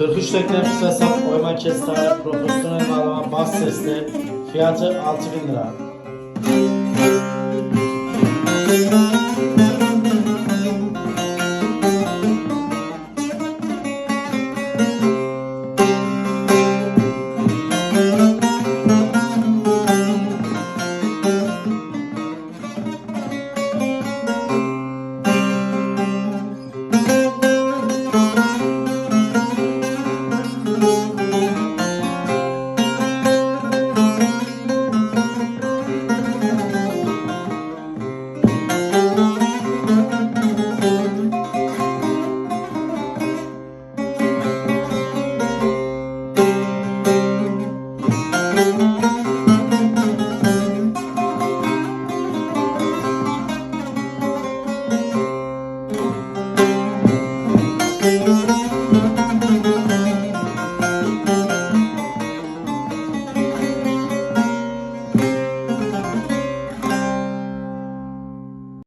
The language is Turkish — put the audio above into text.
43 reklamsız hesap oyma kestane profesyonel bağlama bas sesli fiyatı 6000 lira.